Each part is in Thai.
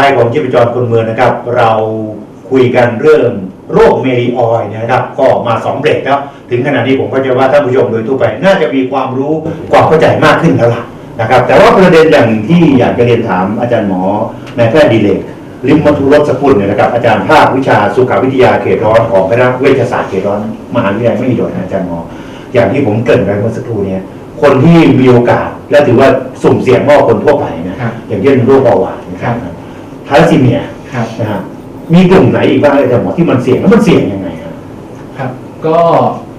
ช่วงสุดท้ายของชีพจรคนเมืองนะครับ เราคุยกันเรื่องโรคเมลีออยด์นะครับ ก็มาสองเบรกแล้วถึงขนาดนี้ผมก็จะว่าท่านผู้ชมโดยทั่วไป น่าจะมีความรู้ความเข้าใจมากขึ้นแล้วล่ะนะครับ แต่ว่าประเด็นอย่างที่อยากจะเรียนถามอาจารย์หมอนายแพทย์ดีเลกลิมมัทุรสกุลเนี่ยนะครับอาจารย์ภาควิชาสุขวิทยาเขตร้อนของคณะเวชศาสตร์เขตร้อนมหาวิทยาลัยมหิดลนะอาจารย์หมอ อย่างที่ผมเกรินไปเมื่อสักครู่เนี่ยคนที่มีโอกาสและถือว่าสุ่มเสี่ยงมากกว่าคนทั่วไปนะครับอย่างเช่นโรคเบาหวานนะครับ ทาลัสซีเมียครับ นะฮะมีกลุ่มไหนอีกบ้างอาจารย์หมอที่มันเสี่ยงแล้วมันเสี่ยงยังไงครับครับ ก็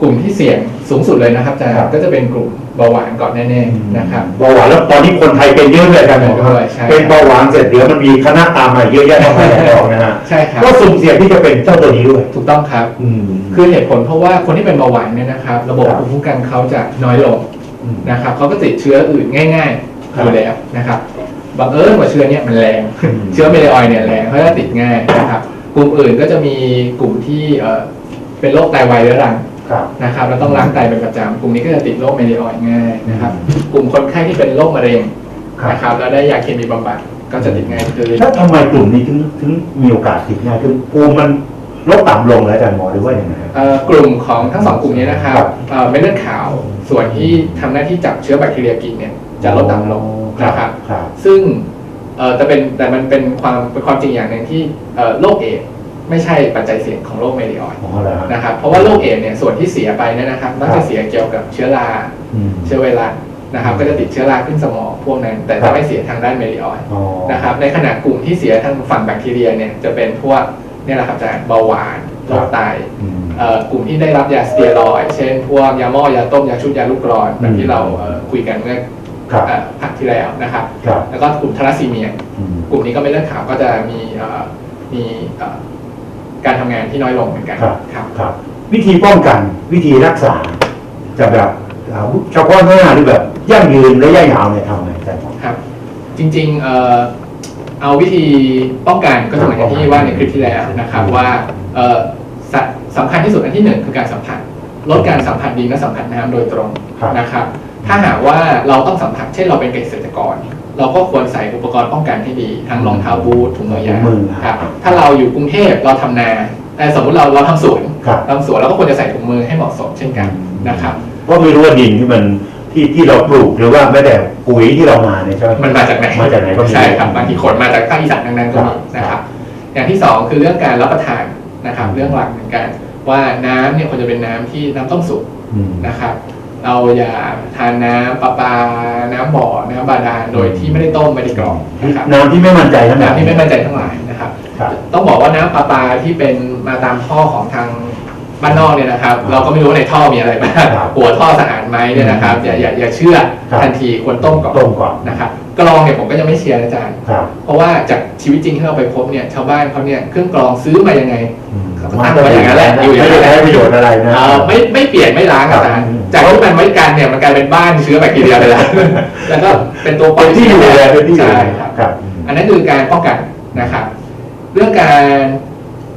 กลุ่มที่เสี่ยงสูงสุดเลยนะครับอาจารย์ครับ ก็จะเป็นกลุ่มเบาหวานก่อนแน่ๆนะครับ เบาหวานแล้วตอนนี้คนไทยเป็นเยอะเลยอาจารย์หมอครับด้วยใช่ เป็นเบาหวานเสร็จเดี๋ยวมันมีคณะตามมาเยอะแยะมากมายหลายรองนะฮะใช่ครับ ก็สุ่มเสี่ยงที่จะเป็นเจ้าตัวนี้ด้วย ถูกต้องครับ อืม คือเหตุผลเพราะว่าคนที่เป็นเบาหวานเนี่ยนะครับ ระบบครับ ภูมิคุ้มกันเขาจะน้อยลงอืมนะครับเขาก็ติดเชื้ออื่นง่ายครัๆบอยู่แล้วนะครับ บังเอิญว่าเชื้อเนี่ยมันแรงอืมเชื้อเมลออยเนี่ยแรงเขาจะติดง่ายนะครับกลุ่มอื่นก็จะมีกลุ่มที่เอ่อเป็นโรคไตวายเรื้อรังครับนะครับแล้วต้องล้างไตเป็นประจำกลุ่มนี้ก็จะติดโรคเมลออยง่ายนะครับกลุ่มคนไข้ที่เป็นโรคมะเร็งครับนะครับแล้วได้ยาเคมีบำบัดก็จะติดง่ายขึ้นแล้วทำไมกลุ่มนี้ถึงถึงมีโอกาสติดง่ายคือภูมิมันลดต่ำลงแล้วอาจารย์หมอหรือว่าอย่างไรครับเอ่อกลุ่มของทั้งสองกลุ่มนี้นะครับครับเอ่อเม็ดเลือดขาวส่วนที่ทำหน้าที่จับเชื้อแบคทีเรียกินเนี่ยจะลดต่ำลง นะครับ ครับ ซึ่งเอ่อแต่เป็นแต่มันเป็นความเป็นความจริงอย่างหนึ่งที่เอ่อโรคเอดส์ไม่ใช่ปัจจัยเสี่ยงของโรคเมลิออยด์อ๋อเหรอฮะนะครับเพราะว่าโรคเอดส์เนี่ยส่วนที่เสียไปเนี่ยนะครับมักครัจะบเสียเกี่ยวกับเชื้อราอืมเชื้อไวรัสนะครับก็จะติดเชื้อราขึ้นสมองพวกนั้น แต่ครัจะบไม่เสียทางด้านเมลิออยด์อ๋อนะครับในขณะกลุ่มที่เสียทางฝั่งแบคทีเรียเนี่ยจะเป็นพวกเนี่ยแหละครับอาจารย์เบาหวานโรคไตอืมเอ่อกลุ่มที่ได้รับยาสเตียรอยด์เช่น พวกยาหม้อยาต้มยาชุดยาลูกกรอนแบบที่เราเอ่อคุยกันเมื่อ ครับเอ่อพักที่แล้วนะครับครับ แล้วก็กลุ่มทาราซีเมียอืมกลุ่มนี้ก็ไม่เลือดขาวก็จะมีเอ่อมีเอ่อการทำงานที่น้อยลงเหมือนกันครับครับครับ วิธีป้องกันวิธีรักษาจะแบบเอาเฉพาะหน้าหรือแบบยั่งยืนระยะยาวเนี่ยทำไงอาจารย์หมอครับ จริงๆเอ่อเอาวิธีป้องกันก็จะเหมือนกับที่ว่าในคลิปที่แล้วนะครับว่าเอ่อสะสำคัญที่สุดอันที่หนึ่งคือการสัมผัสลดการสัมผัสดินและสัมผัสน้ำโดยตรงครับนะครับ ถ้าหากว่าเราต้องสัมผัสเช่นเราเป็นเกษตรกร เราก็ควรใส่อุปกรณ์ป้องกันให้ดีทั้งรองเท้าบูทถุงมือยางถุงมือครับถ้าเราอยู่กรุงเทพเราทำนาแต่สมมุติเราเราทำสวนครับทำสวนเราก็ควรจะใส่ถุงมือให้เหมาะสมเช่นกันนะครับเพราะไม่รู้ว่าดินที่มันที่ที่เราปลูกหรือว่าแม้แต่ปุ๋ยที่เรามาเนี่ยใช่ไหมมันมาจากไหนมาจากไหนก็ไม่รู้ใช่ครับบางทีขนมาจากภาคอีสานดังๆก็มีครับนะครับ อย่างที่สองคือเรื่องการรับประทานนะครับ เรื่องหลักเหมือนกันว่าน้ำเนี่ยควรจะเป็นน้ำที่น้ำต้มสุกอืมนะครับ เราอย่าทานน้ำประปา น้ำบ่อ น้ำบาดาล โดยที่ไม่ได้ต้มไม่ได้กรองนะครับน้ำที่ไม่มั่นใจทั้งนั้นน้ำที่ไม่มั่นใจทั้งหลายนะครับครับ ต้องบอกว่าน้ำประปาที่เป็นมาตามท่อของทาง บ้านนอกเนี่ยนะครับ เราก็ไม่รู้ว่าในท่อมีอะไรบ้างครับหัวท่อสะอาดไหมเนี่ยนะครับอย่าอย่าอย่าเชื่อครับทันทีควรต้มก่อนต้มก่อนนะครับกรองเนี่ยผมก็จะไม่เชียร์นะอาจารย์ครับเพราะว่าจากชีวิตจริงที่เราไปพบเนี่ยชาวบ้านเขาเนี่ยเครื่องกรองซื้อมายังไงอืมก็ตั้งไว้อย่างนั้นแหละอยู่อย่างนั้ไม่นแหได้ละใช้ประโยชน์อะไรนะเอ่อไม่ไม่เปลี่ยนไม่ล้างอาจารย์ครับจากที่มันไว้กันเนี่ยมันกลายเป็นบ้านเชื้อแบคทีเรียไปแล้วแล้วก็เป็นตัวปล่เป็อยนที่อยู่เลยเป็นที่อยู่ใช่ครับครับอันนั้นคือการป้องกันนะครับ เรื่องการ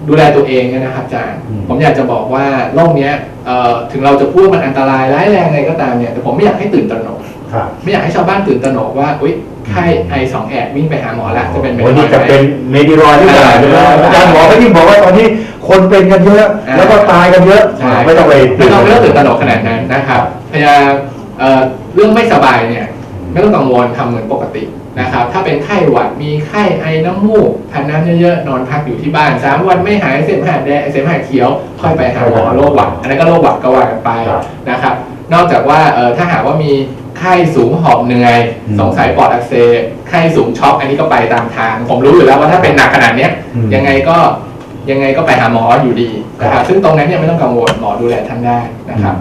ดูแลตัวเองเนี่ยนะครับอาจารย์อืมผมอยากจะบอกว่าโรคเนี้ยเอ่อถึงเราจะพูดว่ามันอันตรายร้ายแรงอะไรก็ตามเนี่ยแต่ผมไม่อยากให้ตื่นตระหนกครับไม่อยากให้ชาวบ้านตื่นตระหนกว่าอุ้ยไข้ไอสองแอดวิ่งไปหาหมอละจะเป็นเมโอ้ยนินี่อยจะไหมเป็นเมดิรอยที่ไหนอ่านะอาจารย์หมอก็ยิ่งบอกว่าตอนนี้คนเป็นกันเยอะอ่าแล้วก็ตายกันเยอะใช่ไม่ต้องไปไม่ต้องไม่ต้องตื่นตระหนกขนาดนั้นนะครับพยายามเอ่อเรื่องไม่สบายเนี่ยไม่ต้องกังวลทำเหมือนปกติ นะครับถ้าเป็นไข้หวัดมีไข้ไอน้ำมูกทานน้ำเยอะๆนอนพักอยู่ที่บ้านสามวันไม่หายเสมหะแดงเสมหะเขียว ค่อยไปหาหมอโรคหวัด อันนั้นก็โรคหวัดก็ว่ากันไปนะครับนอกจากว่าเอ่อถ้าหากว่ามีไข้สูงหอบเหนื่อยสงสัยปอดอักเสบไข้สูงช็อกอันนี้ก็ไปตามทาง ผมรู้อยู่แล้วว่าถ้าเป็นหนักขนาดเนี้ยอืมยังไงก็ยังไงก็ไปหาหมออยู่ดีนะครับซึ่งตรงนั้นเนี่ยไม่ต้องกังวลหมอดูแลท่านได้นะครับ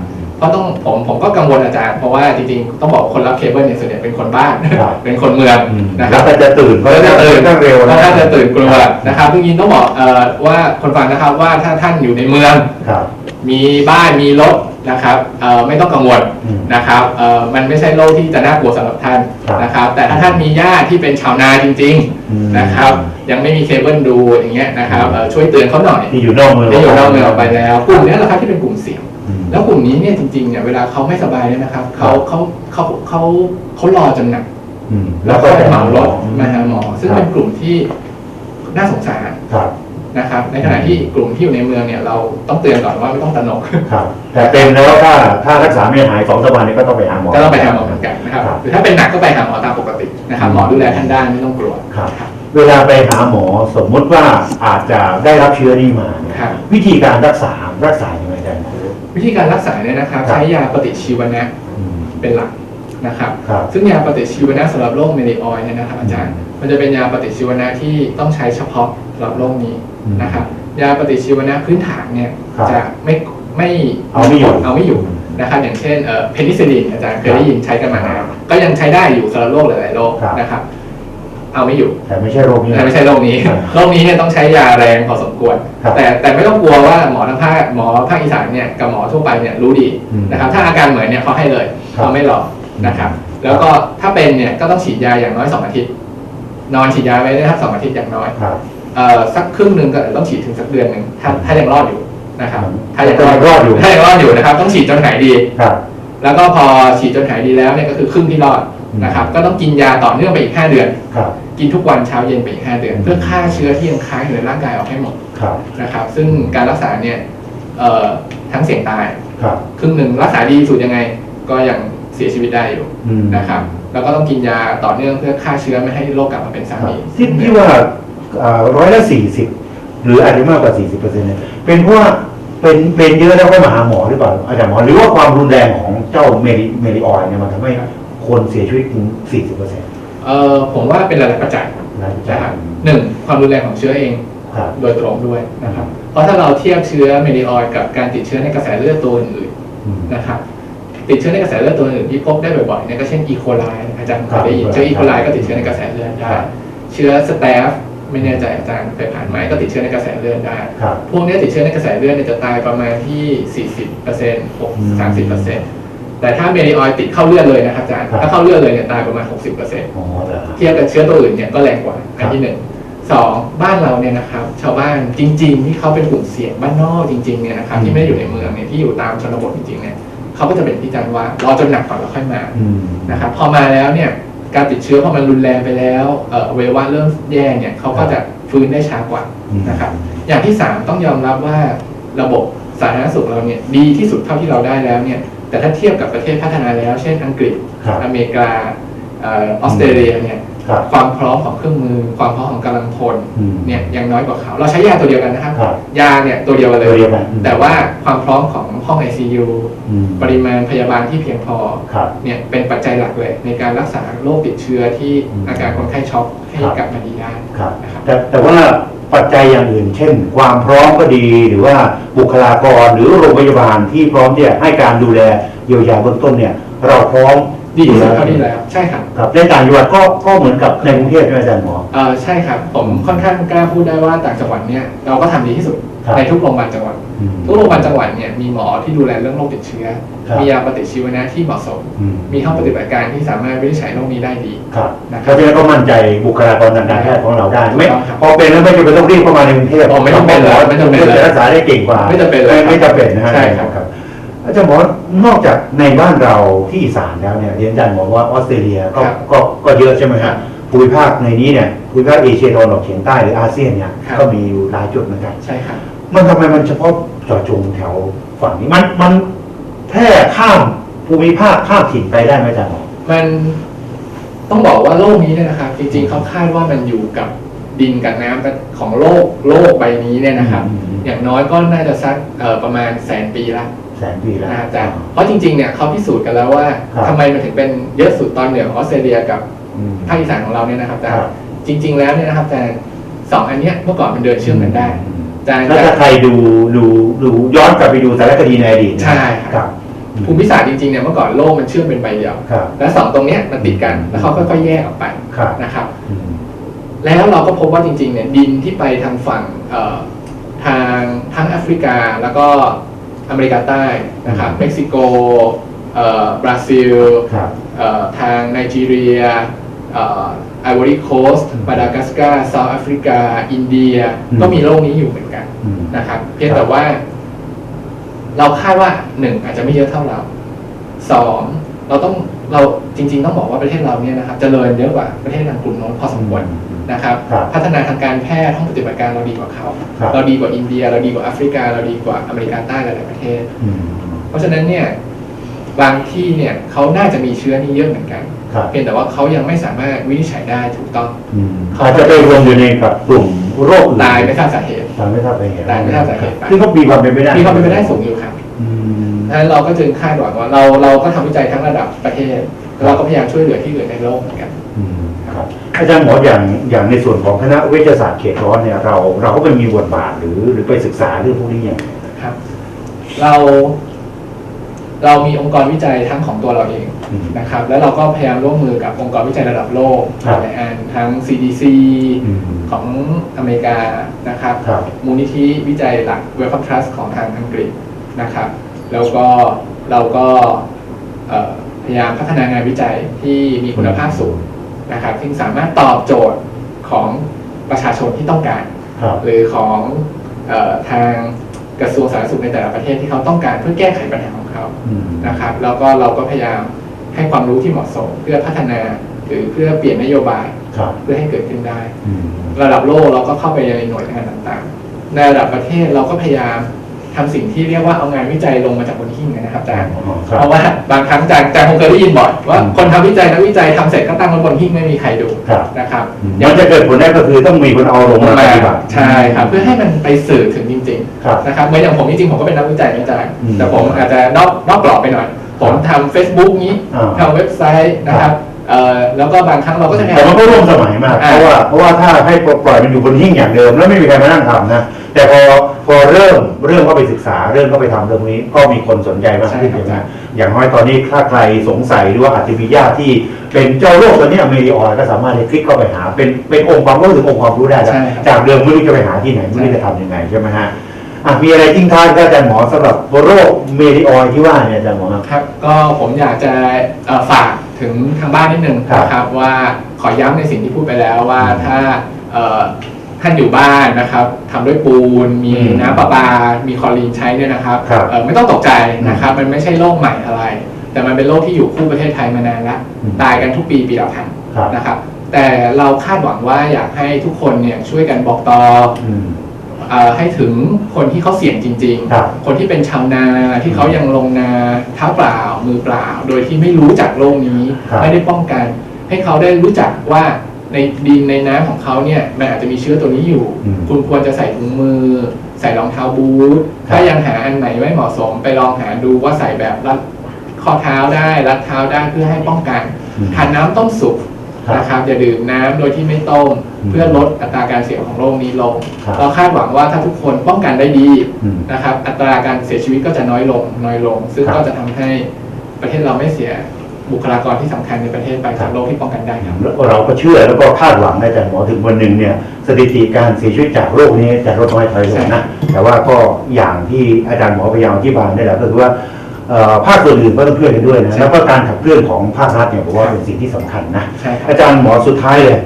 เพราะต้องผมผมก็กังวลอาจารย์เพราะว่าจริงๆต้องบอกคนรับเคเบิลเนี่ยส่วนใหญ่เป็นคนบ้าน ครับ เป็นคนเมืองอืมนะคแล้รัวบก็จะตื่นเพราะก็จะจะตื่ตื่นนตั้งเร็วก็นะน่าจะตื่นกลัวนะครับจริงๆต้องบอกเอ่อว่าคนฟังนะครับว่าถ้าท่านอยู่ในเมือง ครับ มีบ้านมีรถนะครับเอ่อไม่ต้องกังวลอืมนะครับเอ่อมันไม่ใช่โรคที่จะน่ากลัวสำหรับท่านครับนะครับ แต่ถ้าท่านมีญาติที่เป็นชาวนาจริงอืม ๆนะครับ ยังไม่มีเคเบิลดูอย่างเงี้ยนะครับเอ่อช่วยเตือนเขาหน่อยที่อยู่นอกเมืองที่อยู่นอกเมืองออกไปแล้วกลุ่มเนี้ยแหละครับที่เป็นกลุ่มเสี่ยงอืม แล้วกลุ่มนี้เนี่ยจริงๆเนี่ยเวลาเขาไม่สบายเนี่ยนะครับเขาเขาเขาเขาเขารอจนหนักอืมแล้วก็ไปเหมารถมาหาหมอ ซึ่งครับเป็นกลุ่มที่น่าสงสารครับนะครับ ในขณะที่กลุ่มที่อยู่ในเมืองเนี่ยเราต้องเตือนก่อนว่าไม่ต้องตระหนกครับแต่เป็นแล้วถ้าถ้ารักษาไม่หายสองสามวันนี้ก็ต้องไปหาหมอก็ต้องไปหาหมอเหมือนกันนะครับครับหรือถ้าเป็นหนักก็ไปหาหมอตามปกตินะครับหมอดูแลท่านได้ไม่ต้องกลัวครับเวลาไปหาหมอสมมุติว่าอาจจะได้รับเชื้อนี้มาเนี่ยครับวิธีการรักษารักษายังไงได้หมอ วิธีการรักษาเนี่ยนะครับ ครับ ใช้ยาปฏิชีวนะอืมเป็นหลักนะครับ ครับซึ่งยาปฏิชีวนะสำหรับโรคเมลิออยด์เนี่ยนะครับอาจารย์มันจะเป็นยาปฏิชีวนะที่ต้องใช้เฉพาะสำหรับโรคนี้อืมนะครับยาปฏิชีวนะพื้นฐานเนี่ยครับจะไม่ไม่เอาไม่อยู่ เอาไม่อยู่นะครับอย่างเช่นเอ่อเพนิซิลินอาจารย์เคยได้ยินใช้กันมานานครับก็ยังใช้ได้อยู่สำหรับโรคหลายๆโรคครับ นะครับ เอาไม่อยู่ แต่ไม่ใช่โรคนี้ แต่ไม่ใช่โรคนี้ครับโรคนี้เนี่ยต้องใช้ยาแรงพอสมควรครับแต่แต่ไม่ต้องกลัวว่าหมอทางภาคหมอภาคอีสานเนี่ยกับหมอทั่วไปเนี่ยรู้ดีอืมนะครับ ถ้าอาการเหมือนเนี่ยเขาให้เลยครับเขาไม่หลอกนะครับ แล้วก็ถ้าเป็นเนี่ยก็ต้องฉีดยาอย่างน้อยสองอาทิตย์ นอนฉีดยาไว้นะครับสองอาทิตย์อย่างน้อยครับเอ่อสักครึ่งหนึ่งก็ต้องฉีดถึงสักเดือนหนึ่งถ้าถ้ายังรอดอยู่นะครับอืมถ้ายังถ้ายังรอดอยู่ถ้ายังรอดอยู่นะครับ ต้องฉีดจนหายดีครับแล้วก็พอฉีดจนหายดีแล้วเนี่ยก็คือครึ่งที่รอดนะครับ ก็ต้องกินยาต่อเนื่องไปอีกห้าเดือนครับ กินทุกวันเช้าเย็นไปอีก5เดือน เพื่อฆ่าเชื้อที่ยังค้างอยู่ในร่างกายออกให้หมดครับนะครับ ซึ่งการรักษาเนี่ยเอ่อทั้งเสี่ยงตายครับครึ่งหนึ่งรักษาดีสุดยังไง ก็ยังเสียชีวิตได้อยู่อืมนะครับ แล้วก็ต้องกินยาต่อเนื่องเพื่อฆ่าเชื้อไม่ให้โรคกลับมาเป็นครับซ้ำอีกที่ที่ว่าร้อยละสี่สิบหรืออาจจะมากกว่าสี่สิบเปอร์เซ็นต์เนี่ยเป็นเพราะว่าเป็นเป็นเยอะแล้วก็มาหาหมอหรือเปล่าอาจารย์หมอหรือว่าความรุนแรงของเจ้าเมลิเมลิออยเนี่ยมันทำให้คนเสียชีวิตถึงสี่สิบเปอร์เซ็นต์ เอ่อผมว่าเป็นหลายๆปัจจัยนะนะครับหนึ่งความรุนแรงของเชื้อเองครับโดยตรงด้วยนะครับ เพราะถ้าเราเทียบเชื้อเมลิออยกับการติดเชื้อในกระแสเลือดตัวอื่นอืมๆนะครับติดเชื้อในกระแสเลือดตัวอื่นที่พบได้บ่อยๆเนี่ยก็เช่นอีโคไลอาจารย์เคยได้ยินเชื้ออีโคไลก็ติดเชื้อในกระแสเลือดได้ครับเชื้อสเตฟไม่แน่ใจอาจารย์เคยผ่านไหมก็ติดเชื้อในกระแสเลือดได้ครับพวกเนี้ยติดเชื้อในกระแสเลือดเนี่ยจะตายประมาณที่ 40%อืม6 30% แต่ถ้าเมลิออยติดเข้าเลือดเลยนะครับอาจารย์ครับถ้าเข้าเลือดเลยเนี่ยตายประมาณ 60%อ๋อเหรอเทียบกับเชื้อตัวอื่นเนี่ยก็แรงกว่าอันที่หนึ่งสองบ้านเราเนี่ยนะครับชาวบ้านจริง ๆ ที่เขาเป็นกลุ่มเสี่ยงบ้านนอกจริงๆเนี่ยนะครับอืมที่ไม่ได้อยู่ในเมืองเนี่ยที่อยู่ตามชนบทจริงๆเนี่ยเขาก็จะเป็นพิจารณว่ารอจนหนักก่อนแล้วค่อยมาอืมนะครับพอมาแล้วเนี่ยการติดเชื้อพอมันรุนแรงไปแล้วเอ่ออวัยวะเริ่มแย่เนี่ยเขาก็จะฟื้นได้ช้ากว่าอืมนะครับอย่างที่สามต้องยอมรับว่าระบบสาธารณสุขเราเนี่ยดีที่สุดเท่าที่เราได้แล้วเนี่ย แต่ถ้าเทียบกับประเทศพัฒนาแล้ว เช่นอังกฤษครับอเมริกาเออออสเตรเลียเนี่ยครับความพร้อมของเครื่องมือ ความพร้อมของกำลังพลอืมเนี่ยยังน้อยกว่าเขา เราใช้ยาตัวเดียวกันนะครับครับยาเนี่ยตัวเดียวกันเลตัวยเดียวกันอืมแต่ว่าความพร้อมของห้อง ICU อืมปริมาณพยาบาลที่เพียงพอครับเนี่ยเป็นปัจจัยหลักเลย ในการรักษาโรคติดเชื้อที่อืมอาการคนไข้ช็อกให้ครับกลับมาดีได้ครับนะครับแต่แต่ว่า ปัจจัยอย่างอื่น เช่น ความพร้อมก็ดี หรือว่าบุคลากรหรือโรงพยาบาลที่พร้อมที่จะให้การดูแลเยียวยาเบื้องต้นเนี่ย เราพร้อมดีที่สุดอยู่เท่าที่แล้วใช่ครับครับในต่างจังหวัดก็ก็เหมือนกับในกรุงเทพใช่ไหมอาจารย์หมอเออใช่ครับผมค่อนข้างกล้าพูดได้ว่าต่างจังหวัดเนี่ยเราก็ทำดีที่สุดครับ ในทุกโรงพยาบาลจังหวัดอืมทุกโรงพยาบาลจังหวัดเนี่ยมีหมอที่ดูแลเรื่องโรคติดเชื้อครับมียาปฏิชีวนะที่เหมาะสมอืมมีห้องปฏิบัติการที่สามารถวินิจฉัยโรคนี้ได้ดีครับนะครับเพราะฉะนั้นก็มั่นใจบุคลากรทางการแพทย์ของเราได้ไม่ถูกต้องครับพอเป็นแล้วไม่จำเป็นต้องรีบเข้ามาในกรุงเทพอ๋อไม่จำเป็นเลยไม่จำเป็นเลยจะรักษาได้เก่งกว่า ไม่จำเป็นเลยไม่จำเป็นนะฮะใช่ครับครับอาจารย์หมอนอกจากในบ้านเราที่อีสานแล้วเนี่ยเรียนอาจารย์บอกว่าออสเตรเลียก็ครับก็ก็เยอะใช่ไหมครัฮะบภูมิภาคในนี้เนี่ยภูมิภาคเอเชียตะวันออกเฉียงใต้หรืออาเซียนเนี่ยครับก็มีอยู่หลายจุดเหมือนกันใช่ครับ มันทำไมมันเฉพาะเจาะจงแถวฝั่งนี้มันมันแพร่ข้ามภูมิภาคข้ามถิ่นไปได้ไหมอาจารย์หมอมันต้องบอกว่าโลกนี้เนี่ยนะครับ จริงๆเขาคาดว่ามันอยู่กับดินกับน้ำของโลกโลกใบนี้เนี่ยนะครับอืมอย่างน้อยก็น่าจะสักเอ่อประมาณแสนปีละแสนปีแล้วนะอาจารย์เพราะจริงๆเนี่ยเขาพิสูจน์กันแล้วว่าครับทำไมมันถึงเป็นเยอะสุดตอนเหนือของออสเตรเลียกับอืมภาคอีสานของเราเนี่ยนะครับอาจารครัย์บจริง ๆ แล้วเนี่ยนะครับอาจารย์สองอันเนี้ยเมื่อก่อนมันเดินเชื่อมกันได้ อาจารย์ถ้าถ้าใครดูดูดูย้อนกลับไปดูสารคดีในอดีตนะใช่คครัรับ บ ภูมิศาสตร์จริงๆเนี่ยเมื่อก่อนโลกมันเชื่อมเป็นใบเดียว ครับ แล้วสองตรงเนี้ยมันติดกันแล้วเขาค่อยๆแยกออกไปครับนะครับ อืม แล้วเราก็พบว่าจริงๆเนี่ยดินที่ไปทางฝั่งเอ่อทางทั้งแอฟริกาแล้วก็อเมริกาใต้นะครับเม็กซิโกเอ่อบราซิล ครับ เอ่อทางไนจีเรีย ไอวอรี่โคสต์อืมมาดากัสการ์เซาท์แอฟริกา อินเดียอืมก็มีโรคนี้อยู่เหมือนกันอืมนะครับ เพียงครับแต่ว่า เราคาดว่าหนึ่งอาจจะไม่เยอะเท่าเราสองเราต้องเราจริง ๆ ต้องบอกว่าประเทศเราเนี่ยนะครับเจริญเยอะกว่าประเทศทางกลุ่มโน้นพอสมควรนะครับครับ พัฒนาทางการแพทย์ห้องปฏิบัติการเราดีกว่าเขาครับเราดีกว่าอินเดีย เราดีกว่าแอฟริกา เราดีกว่าอเมริกาใต้หลายๆประเทศอืมเพราะฉะนั้นเนี่ยบางที่เนี่ยเขาน่าจะมีเชื้อนี้เยอะเหมือนกันครับ เพียงแต่ว่าเขายังไม่สามารถวินิจฉัยได้ถูกต้องอืมอาจจะไปรวมอยู่ในกับกลุ่มโรคอื่นตายไม่ทราบสาเหตุตายไม่ทราบสาเหตุตายไม่ทราบสาเหตุซึ่งก็มีความเป็นไปได้มีความเป็นไปได้สูงอยู่ครับอืมดังนั้นเราก็จึงคาดหวังว่าเราเราก็ทำวิจัยทั้งระดับประเทศแล้วเราก็พยายามช่วยเหลือที่เหลือในโลกเหมือนกันอืมครับอาจารย์หมออย่างอย่างในส่วนของคณะเวชศาสตร์เขตร้อนเนี่ยเราเราก็ไปมีบทบาทหรือหรือไปศึกษาเรื่องพวกนี้อย่างไรครับ เรา เรามีองค์กรวิจัยทั้งของตัวเราเองอืม นะครับ แล้วเราก็พยายามร่วมมือกับองค์กรวิจัยระดับโลกครับหลายอันทั้ง CDC อืมของอเมริกานะครับครับมูลนิธิวิจัยหลัก Wellcome Trust ของทางอังกฤษนะครับ แล้วก็เราก็เอ่อพยายามพัฒนางานวิจัยที่มีคุณภาพสูงนะครับที่สามารถตอบโจทย์ของประชาชนที่ต้องการครับหรือของเออทางกระทรวงสาธารณสุขในแต่ละประเทศที่เขาต้องการเพื่อแก้ไขปัญหาของเขาอืมนะครับ แล้วก็เราก็พยายาม ให้ความรู้ที่เหมาะสม เพื่อพัฒนาหรือเพื่อเปลี่ยนนโยบายครับเพื่อให้เกิดขึ้นได้อืมระดับโลกเราก็เข้าไปในหน่วยงานต่างๆ ในระดับประเทศเราก็พยายามทำสิ่งที่เรียกว่าเอางานวิจัยลงมาจากบนหิ้งนะครับอาจารย์อ๋อคเพรับราะว่าบางครั้งอาจารย์อาจารย์คงเคยได้ยินบ่อยว่าอืมคนทำวิจัยนักวิจัยทำเสร็จก็ตั้งไว้บนหิ้งไม่มีใครดูครับนะครับอืมมันจะเกิดผลได้ก็คือต้องมีคนเอาลงมาปฏิบัติใช่ครับเพื่อให้มันไปสื่อถึงจริงครับๆนะครับเหมือนอย่างผมจริงๆผมก็เป็นนักวิจัยนะอาจารย์อืมแต่ผมอาจจะนอกนอกกรอบไปหน่อย ผมทำ Facebook นี้อ่า ทำเว็บไซต์นะครับเอ่อแล้วก็บางครั้งเราก็จะพยาแต่ยามมันก็ร่วมสมัยมากอ่าเพราะว่าเพราะว่าถ้าให้ปล่อยมันอยู่บนหิ้งอย่างเดิม แล้วไม่มีใครมานั่งทำนะ แต่พอพอเริ่มเริ่มเข้าไปศึกษาเริ่มเข้าไปทำเรื่องนี้ ก็มีคนสนใจมากขึ้นใช่ใช่ไหมครับอย่างน้อยตอนนี้ถ้าใครสงสัยหรือว่าอาจจะมีญาติที่เป็นเจ้าโรคตัวเนี้เมริออยก็สามารถเลยคลิกเข้าไปหา เป็นเป็นองค์ความรู้หรือองค์ความรู้ได้แล้วใช่ครับจากเดิมไม่รู้จะไปหาที่ไหนไม่รู้จะทำยังไงใช่ไหมฮะอะ มีอะไรทิ้งท้ายก็อาจารย์หมอสำหรับโรคเมริออยที่ว่าเนี่ยอาจารย์หมอครับ ครับ ก็ผมอยากจะเอ่อฝากถึงทางบ้านนิดนึงครับนะครับว่าขอย้ำในสิ่งที่พูดไปแล้วว่าอืมถ้าเอ่อท่านอยู่บ้านนะครับทำด้วยปูน มีอืมน้ำประปา มีคลอรีนใช้เนี่ยนะครับครับเอ่อไม่ต้องตกใจนะครับ มันไม่ใช่โรคใหม่อะไร แต่มันเป็นโรคที่อยู่คู่ประเทศไทยมานานแล้วอืมตายกันทุกปีปีละพันครับนะครับ แต่เราคาดหวังว่าอยากให้ทุกคนเนี่ยช่วยกันบอกต่ออืม เอ่อให้ถึงคนที่เขาเสี่ยงจริง ครับ ๆ คนที่เป็นชาวนาที่เขายังลงนาเท้าเปล่ามือเปล่า โดยที่ไม่รู้จักโรคนี้ ครับ ไม่ได้ป้องกัน ให้เขาได้รู้จักว่าในดินในน้ำของเขาเนี่ยมันอาจจะมีเชื้อตัวนี้อยู่ อืมคุณควรจะใส่ถุงมือ ใส่รองเท้าบูทครับ ถ้ายังหาอันไหนไม่เหมาะสม ไปลองหาดูว่าใส่แบบรัดข้อเท้าได้รัดเท้าได้เพื่อให้ป้องกันอืมทานน้ำต้มสุกครับ นะครับอย่าดื่มน้ำโดยที่ไม่ต้มอืมเพื่อลดอัตราการเสี่ยงของโรคนี้ลง ครับเราคาดหวังว่าถ้าทุกคนป้องกันได้ดีอืมนะครับอัตราการเสียชีวิตก็จะน้อยลงน้อยลง ซึ่งครับ ก็จะทำให้ประเทศเราไม่เสียบุคลากรที่สำคัญในประเทศไปจากโรคที่ป้องกันได้ครับ แล้วก็เราก็เชื่อแล้วก็คาดหวังนะอาจารย์หมอถึงวันหนึ่งเนี่ยสถิติการเสียชีวิตจากโรคนี้จะลดน้อยถอยลงนะแต่ว่าก็อย่างที่อาจารย์หมอพยายามอธิบายได้แหละก็คือว่าเอ่อ ภาคส่วนอื่นก็ต้องช่วยกันด้วยนะใช่แล้วก็การขับเคลื่อนของภาครัฐเนี่ยผมว่าเป็นสิ่งที่สำคัญนะใช่ครับอาจารย์หมอสุดท้ายเลย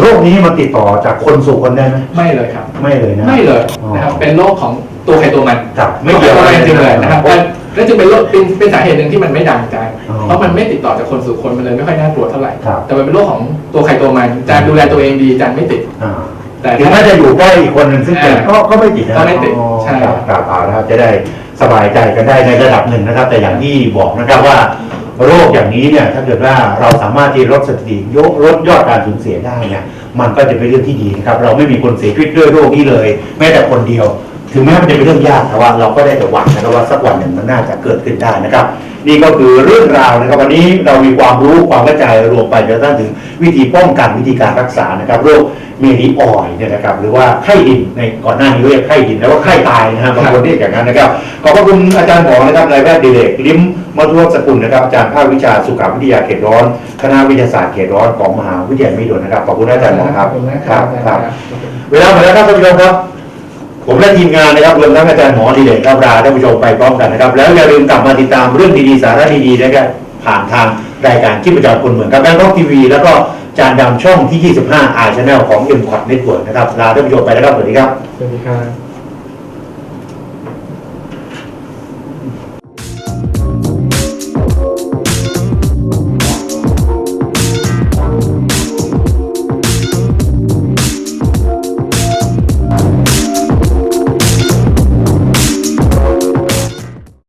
โรคนี้มันติดต่อจากคนสู่คนได้ไหมไม่เลยครับ ไม่เลยนะไม่เลยอ๋อนะครับเป็นโรคของตัวใครตัวมันครับไม่เกี่ยวตัวกัมันนจริงๆเลยนะครับและและจึงเป็นโรคเป็นเป็นสาเหตุหนึ่งที่มันไม่ดังใจอ๋อเพราะมันไม่ติดต่อจากคนสู่คนมันเลยไม่ค่อยน่ากลัวเท่าไหร่ครับแต่มันเป็นโรคของตัวใครตัวมันจานดูแลตัวเองดีจานไม่ติดอ่าแต่ถึงแม้ถ้าจะอยู่ใกล้อีกคนหนึ่งซึ่งเป็นอ่าก็ก็ไม่ติดนะก็ไม่ติดอ๋อใช่ครับครับเอาละครับจะได้ สบายใจกันได้ในระดับหนึ่งนะครับ แต่อย่างที่บอกนะครับว่าโรคอย่างนี้เนี่ยถ้าเกิดว่าเราสามารถที่ลดสถิติยกลดยอดการสูญเสียได้เนี่ยมันก็จะเป็นเรื่องที่ดีนะครับ เราไม่มีคนเสียชีวิตด้วยโรคนี้เลย แม้แต่คนเดียว ถึงแม้มันจะเป็นเรื่องยากแต่ว่าเราก็ได้แต่หวังนะครับว่าสักวันหนึ่งมันน่าจะเกิดขึ้นได้นะครับ นี่ก็คือเรื่องราวนะครับวันนี้เรามีความรู้ความเข้าใจรวมไปจนกระทั่งถึงวิธีป้องกันวิธีการรักษานะครับโรคเมลีออยเนี่ยนะครับหรือว่าไข้ดินในก่อนหน้านี้เรียกไข้ดินแล้วก็ไข้ตายนะฮะบางคนเรียกอย่างนั้นนะครับขอบพระคุณอาจารย์หมอนะครับนายแพทย์ดิเรกลิ้มมัทุวสกุลนะครับอาจารย์ภาควิชาสุขวิทยาเขตร้อน คณะวิทยาศาสตร์เขตร้อนของมหาวิทยาลัยมหิดลนะครับขอบคุณอาจารย์หมอครับขอบคุณนะคครัรับบครับ เวลาหมดแล้วครับท่านผู้ชมครับ ผมและทีมงานนะครับรวมทั้งอาจารย์หมอดีเด่นครับลาท่านผู้ชมไปพร้อมกันนะครับ แล้วอย่าลืมกลับมาติดตามเรื่องดีๆสาระดีๆนะครับผ่านทางรายการที่ประจำคนเหมือนกับแบงค์ท็อกทีวีแล้วก็จานดำช่องที่ 25อาร์ชแนลของเอ็มคอร์ดเน็ตเวิร์กนะครับลาท่านผู้ชมไปแล้วครับสวัสดีครับ สวัสดีครับ